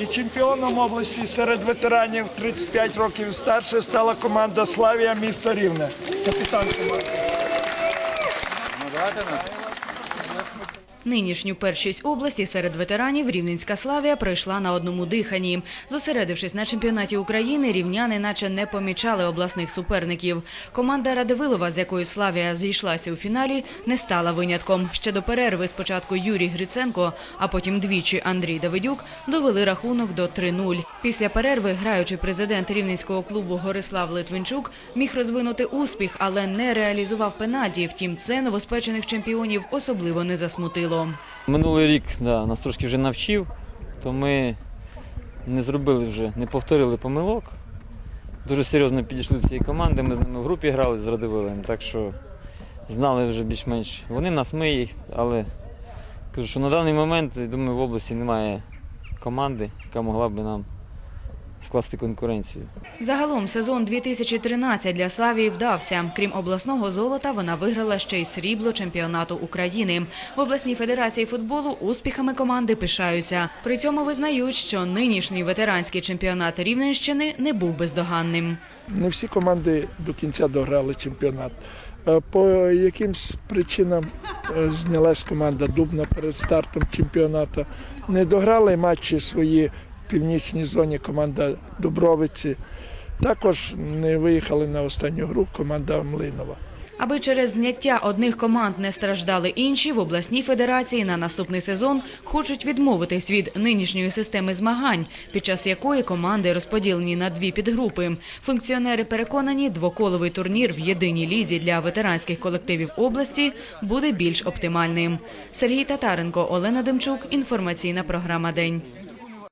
І чемпіоном області серед ветеранів 35 років старше стала команда Славія міста Рівне. Капітан команди. Нинішню першість області серед ветеранів Рівненська Славія пройшла на одному диханні. Зосередившись на чемпіонаті України, рівняни наче не помічали обласних суперників. Команда Радивилова, з якою Славія зійшлася у фіналі, не стала винятком. Ще до перерви спочатку Юрій Гриценко, а потім двічі Андрій Давидюк довели рахунок до 3-0. Після перерви граючий президент рівненського клубу Горислав Литвинчук міг розвинути успіх, але не реалізував пенальті. Втім, це новоспечених чемпіонів особливо не засмутило. Минулий рік да, нас трошки вже навчив, то ми не зробили вже, не повторили помилок. Дуже серйозно підійшли до цієї команди. Ми з ними в групі грали з Радивилем, так що знали вже більш-менш. Вони нас, ми їх, але кажу, що на даний момент, я думаю, в області немає команди, яка могла б нам скласти конкуренцію. Загалом сезон 2013 для Славії вдався. Крім обласного золота, вона виграла ще й срібло чемпіонату України. В обласній федерації футболу успіхами команди пишаються. При цьому визнають, що нинішній ветеранський чемпіонат Рівненщини не був бездоганним. Не всі команди до кінця дограли чемпіонат. Е, По якимсь причинам е, знялась команда Дубна перед стартом чемпіонату. Не дограли матчі свої північній зоні команда Дубровиці. Також не виїхали на останню гру команда Млинова. Аби через зняття одних команд не страждали інші, в обласній федерації на наступний сезон хочуть відмовитись від нинішньої системи змагань, під час якої команди розподілені на дві підгрупи. Функціонери переконані, двоколовий турнір в єдиній лізі для ветеранських колективів області буде більш оптимальним. Сергій Татаренко, Олена Демчук. Інформаційна програма День.